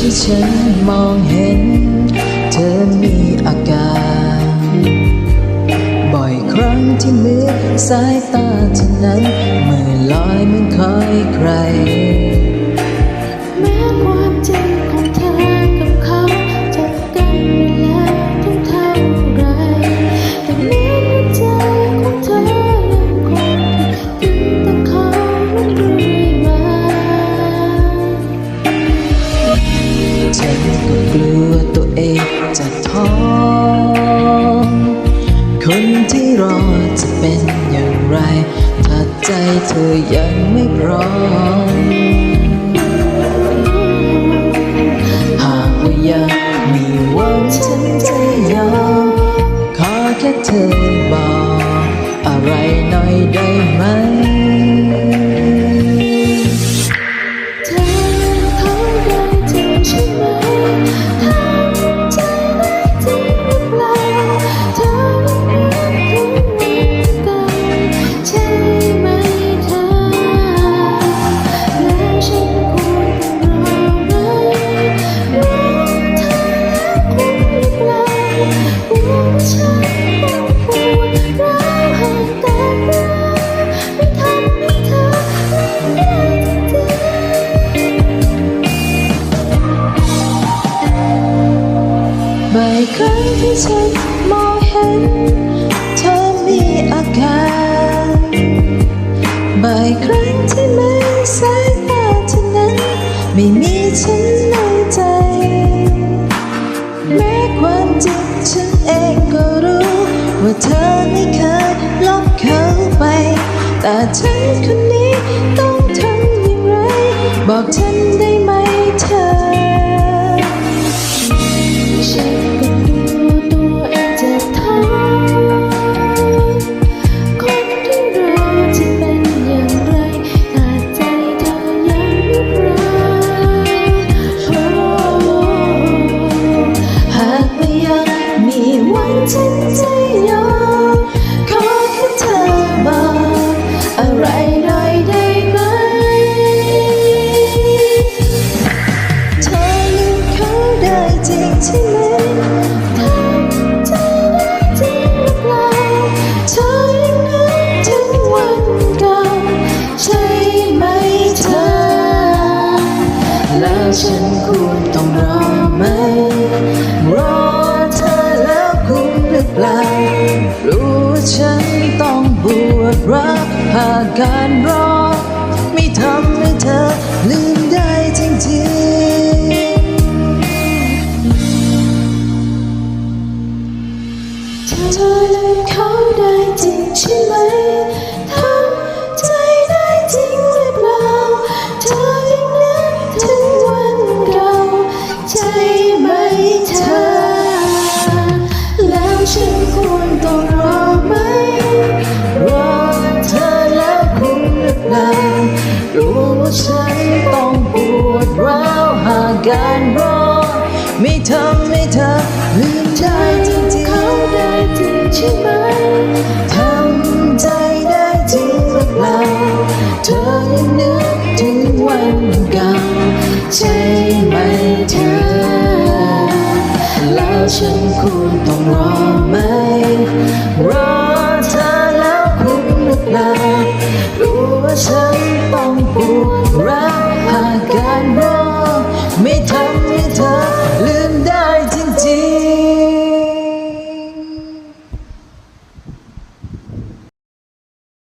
ที่ฉันมองเห็น เธอมีอาการ บ่อยครั้งที่เลือกสายตาเธอนั้นเมื่อลอยเหมือนคอยใคร ใจเธอยังไม่พร้อม หากว่ายังมีหวังฉันจะยอมขอแค่เธอบอก อะไรหน่อยได้ไหม บ่อยครั้งที่ฉันมองเห็น เธอมีอาการบ่อยครั้งที่แม้สายตาเธอนั้น ไม่มีฉัน ไม่เคยลบเขาไป แต่ฉันคนนี้ต้องทำอย่างไร บอกฉันได้ ฉันควรต้องรอไหม รอเธอแล้วคุ้มหรือเปล่ารู้ว่าฉันต้องบวชรักหากการรอ เธอลืมเขาได้จริงใช่ไหมทำใจได้จริงหรือเปล่า เธอยังนึกถึงวันเก่าใช่ไหมเธอ แล้วฉันควรต้องรอไหมรอเธอแล้วคุ้มหรือเปล่ารู้ว่าฉันต้องปวดร้าวหากการรอ ไม่ทำให้เธอลืมได้จ ใช่ไหมทำใจได้จริงหรือเปล่าเธอยังนึกถึงวันเก่าใช่ไหมเธอ แล้วฉันควรต้องรอไหมรอเธอแล้วคุ้มหรือเปล่ารู้ว่าฉัน